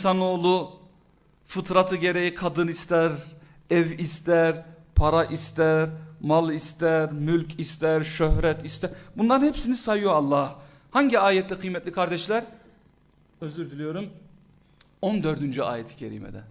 İnsanoğlu fıtratı gereği kadın ister, ev ister, para ister, mal ister, mülk ister, şöhret ister. Bunların hepsini sayıyor Allah. Hangi ayette kıymetli kardeşler? Özür diliyorum. 14. ayet-i kerimede.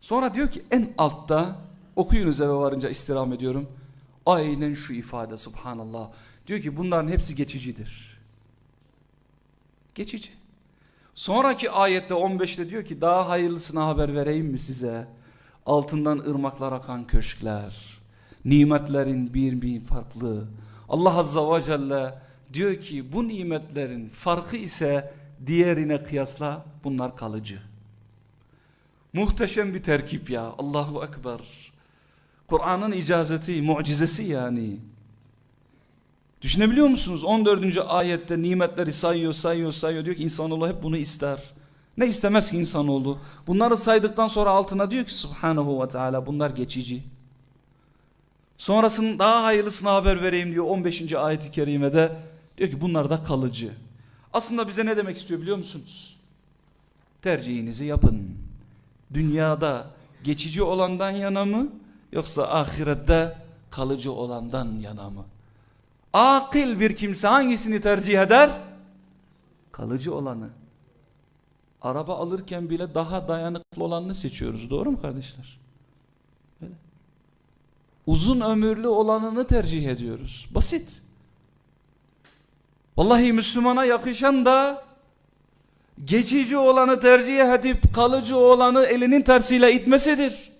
Sonra diyor ki en altta okuyunuz eve varınca istirham ediyorum. Aynen şu ifade subhanallah. Diyor ki bunların hepsi geçicidir. Geçici. Sonraki ayette 15'te diyor ki daha hayırlısına haber vereyim mi size? Altından ırmaklar akan köşkler, nimetlerin bir bir farklı. Allah Azza ve Celle diyor ki bu nimetlerin farkı ise diğerine kıyasla bunlar kalıcı. Muhteşem bir terkip ya Allahu Ekber. Kur'an'ın icazeti, mucizesi yani. Düşünebiliyor musunuz? 14. ayette nimetleri sayıyor, sayıyor, sayıyor. Diyor ki insanoğlu hep bunu ister. Ne istemez ki insanoğlu? Bunları saydıktan sonra altına diyor ki Subhanahu ve Teala bunlar geçici. Sonrasının daha hayırlısına haber vereyim diyor 15. ayeti kerimede. Diyor ki bunlar da kalıcı. Aslında bize ne demek istiyor biliyor musunuz? Tercihinizi yapın. Dünyada geçici olandan yana mı yoksa ahirette kalıcı olandan yana mı? Akil bir kimse hangisini tercih eder? Kalıcı olanı. Araba alırken bile daha dayanıklı olanını seçiyoruz. Doğru mu kardeşler? Böyle. Uzun ömürlü olanını tercih ediyoruz. Basit. Vallahi Müslümana yakışan da geçici olanı tercih edip kalıcı olanı elinin tersiyle itmesidir.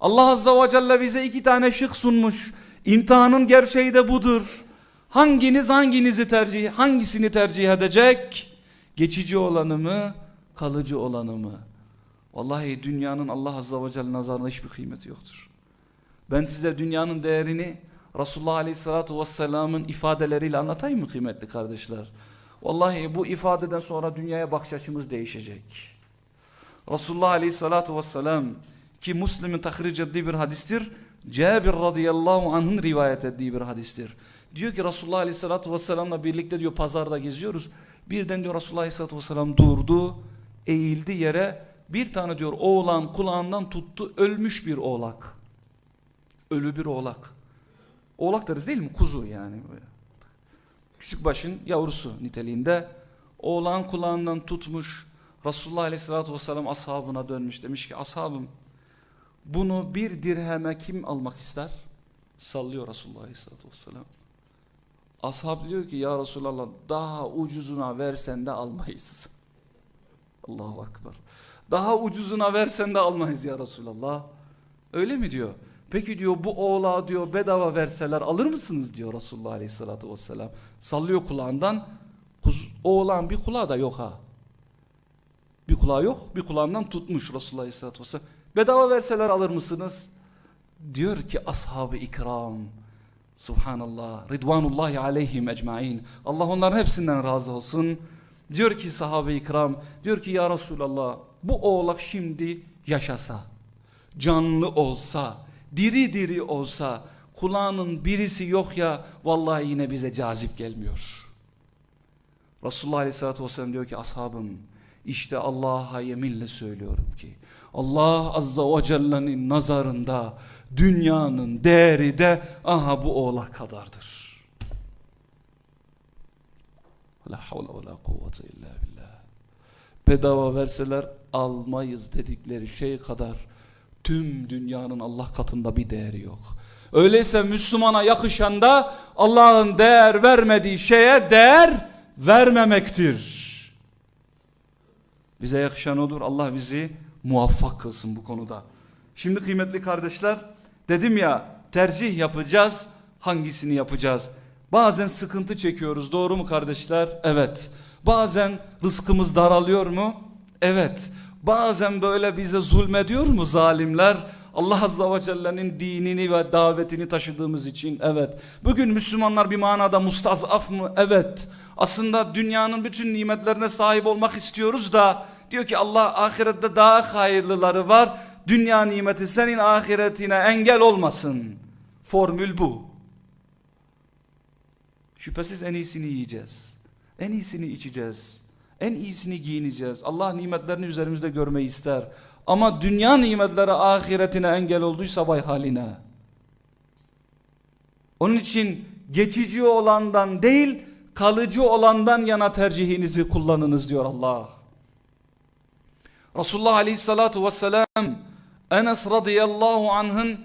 Allah Azza ve Celle bize iki tane şık sunmuş. İmtihanın gerçeği de budur. Hanginiz hanginizi tercih, hangisini tercih edecek? Geçici olanı mı, kalıcı olanı mı? Vallahi dünyanın Allah Azza ve Celle nazarında hiçbir kıymeti yoktur. Ben size dünyanın değerini Resulullah Aleyhisselatü Vesselam'ın ifadeleriyle anlatayım mı kıymetli kardeşler? Vallahi bu ifadeden sonra dünyaya bakış açımız değişecek. Resulullah Aleyhisselatü Vesselam ki Müslim'in tahric ettiği bir hadistir. Cabir radıyallahu anh'ın rivayet ettiği bir hadistir. Diyor ki Resulullah aleyhissalatü vesselamla birlikte diyor pazarda geziyoruz. Birden diyor Resulullah aleyhissalatü vesselam durdu, eğildi yere. Bir tane diyor oğlan kulağından tuttu ölmüş bir oğlak. Ölü bir oğlak. Oğlak deriz değil mi? Kuzu yani. Küçük başın yavrusu niteliğinde. Oğlan kulağından tutmuş. Resulullah aleyhissalatü vesselam ashabına dönmüş. Demiş ki ashabım bunu bir dirheme kim almak ister? Sallıyor Resulullah Aleyhisselatü Vesselam. Ashab diyor ki ya Resulallah daha ucuzuna versen de almayız. Allahu Akbar. Daha ucuzuna versen de almayız ya Resulallah. Öyle mi diyor? Peki diyor bu oğlağı diyor bedava verseler alır mısınız diyor Resulullah Aleyhisselatü Vesselam. Sallıyor kulağından. Oğlan bir kulağı da yok ha. Bir kulağı yok bir kulağından tutmuş Resulullah Aleyhisselatü Vesselam. Bedava verseler alır mısınız? Diyor ki ashab-ı ikram. Subhanallah. Ridvanullahi aleyhim ecmain. Allah onların hepsinden razı olsun. Diyor ki sahabe-i ikram. Diyor ki ya Resulallah bu oğlak şimdi yaşasa. Canlı olsa. Diri diri olsa. Kulağının birisi yok ya. Vallahi yine bize cazip gelmiyor. Resulullah aleyhissalatü vesselam diyor ki ashabım. İşte Allah'a yeminle söylüyorum ki Allah Azza ve Celle'nin nazarında dünyanın değeri de aha bu oğlak kadardır. La havle ve la kuvvete illa billah. Bedava verseler almayız dedikleri şey kadar tüm dünyanın Allah katında bir değeri yok. Öyleyse Müslümana yakışan da Allah'ın değer vermediği şeye değer vermemektir. Bize yakışan odur. Allah bizi muvaffak kılsın bu konuda. Şimdi kıymetli kardeşler dedim ya tercih yapacağız. Hangisini yapacağız? Bazen sıkıntı çekiyoruz. Doğru mu kardeşler? Evet. Bazen rızkımız daralıyor mu? Evet. Bazen böyle bize zulmediyor mu zalimler? Allah Azza ve Celle'nin dinini ve davetini taşıdığımız için evet. Bugün Müslümanlar bir manada mustazaf mı? Evet. Aslında dünyanın bütün nimetlerine sahip olmak istiyoruz da diyor ki Allah ahirette daha hayırlıları var. Dünya nimeti senin ahiretine engel olmasın. Formül bu. Şüphesiz en iyisini yiyeceğiz. En iyisini içeceğiz. En iyisini giyineceğiz. Allah nimetlerini üzerimizde görmeyi ister. Ama dünya nimetleri ahiretine engel olduysa vay haline. Onun için geçici olandan değil kalıcı olandan yana tercihinizi kullanınız diyor Allah. Resulullah Aleyhissalatu vesselam Enes radıyallahu anh'ın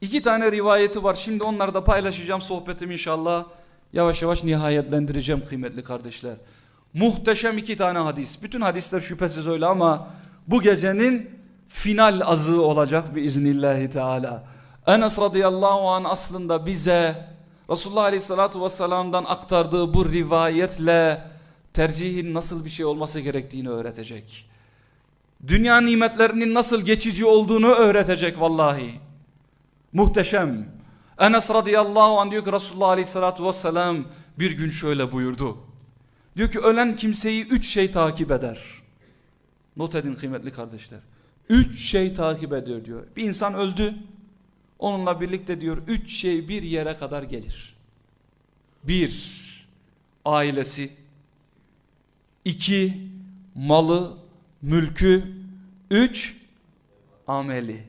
iki tane rivayeti var. Şimdi onları da paylaşacağım sohbetim inşallah. Yavaş yavaş nihayetlendireceğim kıymetli kardeşler. Muhteşem iki tane hadis. Bütün hadisler şüphesiz öyle ama bu gecenin final azığı olacak biiznillahi teala. Enes radıyallahu anh aslında bize Resulullah aleyhissalatu vesselam'dan aktardığı bu rivayetle tercihin nasıl bir şey olması gerektiğini öğretecek. Dünya nimetlerinin nasıl geçici olduğunu öğretecek vallahi. Muhteşem. Enes radıyallahu anh diyor ki Resulullah aleyhissalatu vesselam bir gün şöyle buyurdu. Diyor ki ölen kimseyi üç şey takip eder. Not edin kıymetli kardeşler. Üç şey takip ediyor diyor. Bir insan öldü. Onunla birlikte diyor üç şey bir yere kadar gelir. Bir, ailesi. iki malı, mülkü. Üç, ameli.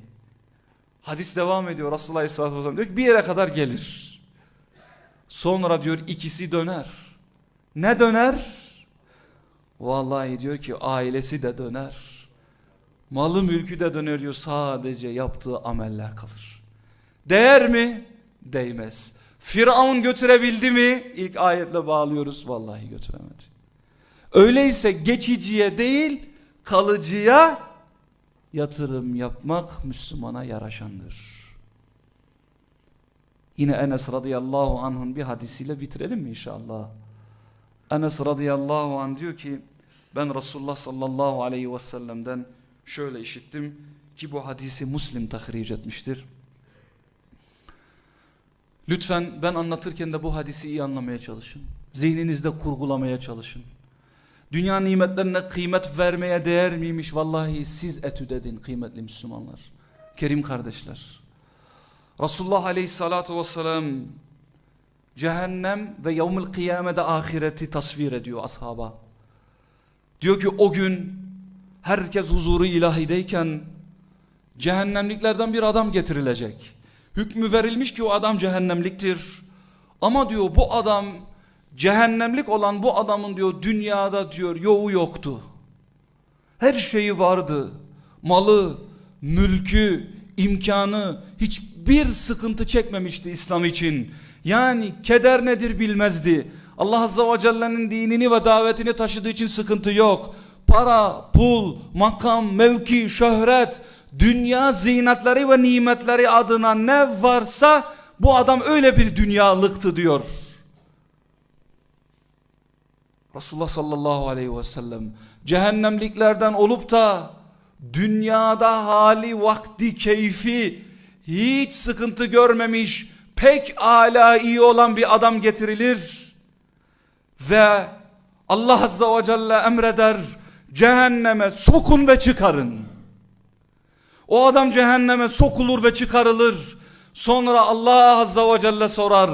Hadis devam ediyor Resulullah Aleyhisselatü Vesselam diyor ki bir yere kadar gelir. Sonra diyor ikisi döner. Ne döner? Vallahi diyor ki ailesi de döner. Malı mülkü de döner diyor sadece yaptığı ameller kalır. Değer mi? Değmez. Firavun götürebildi mi? İlk ayetle bağlıyoruz. Vallahi götüremedi. Öyleyse geçiciye değil kalıcıya yatırım yapmak Müslümana yaraşandır. Yine Enes radıyallahu anh'ın bir hadisiyle bitirelim mi inşallah? Enes radıyallahu anh diyor ki ben Resulullah sallallahu aleyhi ve sellem'den şöyle işittim ki bu hadisi Müslim tahric etmiştir. Lütfen ben anlatırken de bu hadisi iyi anlamaya çalışın. Zihninizde kurgulamaya çalışın. Dünya nimetlerine kıymet vermeye değer miymiş? Vallahi siz etüt edin kıymetli Müslümanlar. Kerim kardeşler. Resulullah aleyhissalatu vesselam cehennem ve yevmül kıyamede ahireti tasvir ediyor ashaba. Diyor ki o gün herkes huzuru ilahideyken cehennemliklerden bir adam getirilecek. Hükmü verilmiş ki o adam cehennemliktir. Ama diyor bu adam cehennemlik olan bu adamın diyor dünyada diyor yoğu yoktu. Her şeyi vardı. Malı, mülkü, imkanı hiçbir sıkıntı çekmemişti İslam için. Yani keder nedir bilmezdi. Allah Azze ve Celle'nin dinini ve davetini taşıdığı için sıkıntı yok. Para, pul, makam, mevki, şöhret, dünya zinetleri ve nimetleri adına ne varsa bu adam öyle bir dünyalıktı diyor. Resulullah sallallahu aleyhi ve sellem cehennemliklerden olup da dünyada hali vakti keyfi hiç sıkıntı görmemiş pek ala iyi olan bir adam getirilir ve Allah azza ve celle emreder cehenneme sokun ve çıkarın. O adam cehenneme sokulur ve çıkarılır. Sonra Allah azza ve celle sorar.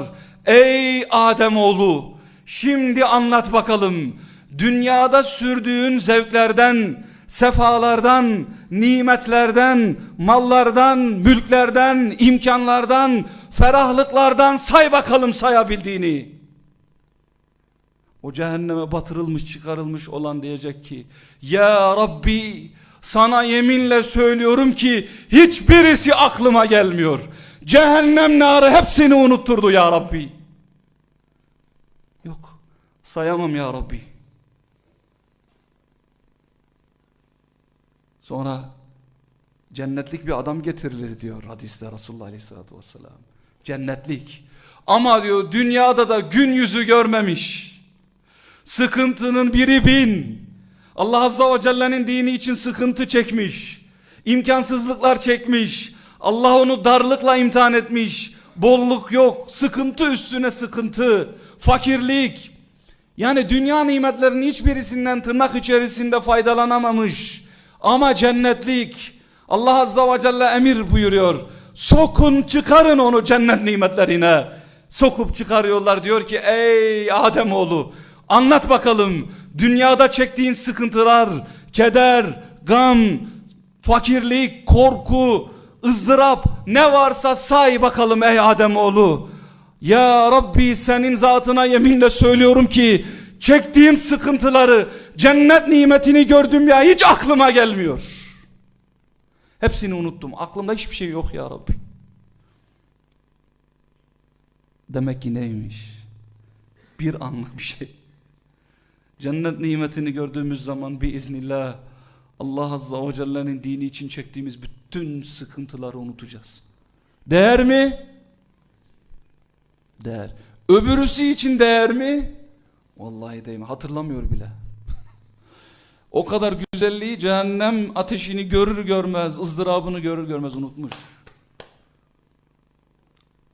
Ey Adem oğlu, şimdi anlat bakalım. Dünyada sürdüğün zevklerden, sefalardan, nimetlerden, mallardan, mülklerden, imkanlardan, ferahlıklardan say bakalım sayabildiğini. O cehenneme batırılmış çıkarılmış olan diyecek ki Ya Rabbi sana yeminle söylüyorum ki hiçbirisi aklıma gelmiyor. Cehennem narı hepsini unutturdu ya Rabbi. Sayamam ya Rabbi. Sonra cennetlik bir adam getirilir diyor hadiste Resulullah Aleyhisselatü Vesselam. Cennetlik. Ama diyor dünyada da gün yüzü görmemiş. Sıkıntının biri bin. Allah Azza ve Celle'nin dini için sıkıntı çekmiş. İmkansızlıklar çekmiş. Allah onu darlıkla imtihan etmiş. Bolluk yok. Sıkıntı üstüne sıkıntı. Fakirlik. Yani dünya nimetlerinin hiçbirisinden tırnak içerisinde faydalanamamış. Ama cennetlik. Allah Azza ve Celle emir buyuruyor. Sokun çıkarın onu cennet nimetlerine. Sokup çıkarıyorlar diyor ki ey Ademoğlu anlat bakalım Dünyada çektiğin sıkıntılar, keder, gam, fakirlik, korku, ızdırap ne varsa say bakalım ey Ademoğlu. Ya Rabbi senin zatına yeminle söylüyorum ki çektiğim sıkıntıları cennet nimetini gördüm ya hiç aklıma gelmiyor. Hepsini unuttum. Aklımda hiçbir şey yok ya Rabbi. Demek ki neymiş? Bir anlık bir şey. Cennet nimetini gördüğümüz zaman biiznillah Allah Azza ve Celle'nin dini için çektiğimiz bütün sıkıntıları unutacağız. Değer mi? Değer. Öbürüsü için değer mi? Vallahi değil mi? Hatırlamıyor bile. o kadar güzelliği cehennem ateşini görür görmez, ızdırabını görür görmez unutmuş.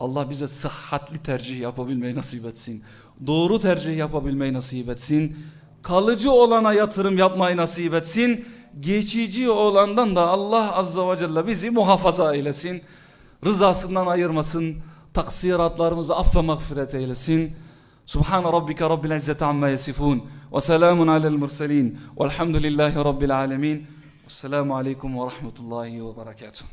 Allah bize sıhhatli tercih yapabilmeyi nasip etsin. Doğru tercih yapabilmeyi nasip etsin. Kalıcı olana yatırım yapmayı nasip etsin. Geçici olandan da Allah Azza ve Celle bizi muhafaza eylesin. Rızasından ayırmasın. Taksiratlarımızı affe mağfiret eylesin. Subhan rabbike rabbil izzeti amma yasifun. Ve selamun alel murselin. Velhamdülillahi rabbil alemin. Vesselamu aleyküm ve rahmetullahi ve berekatuhu.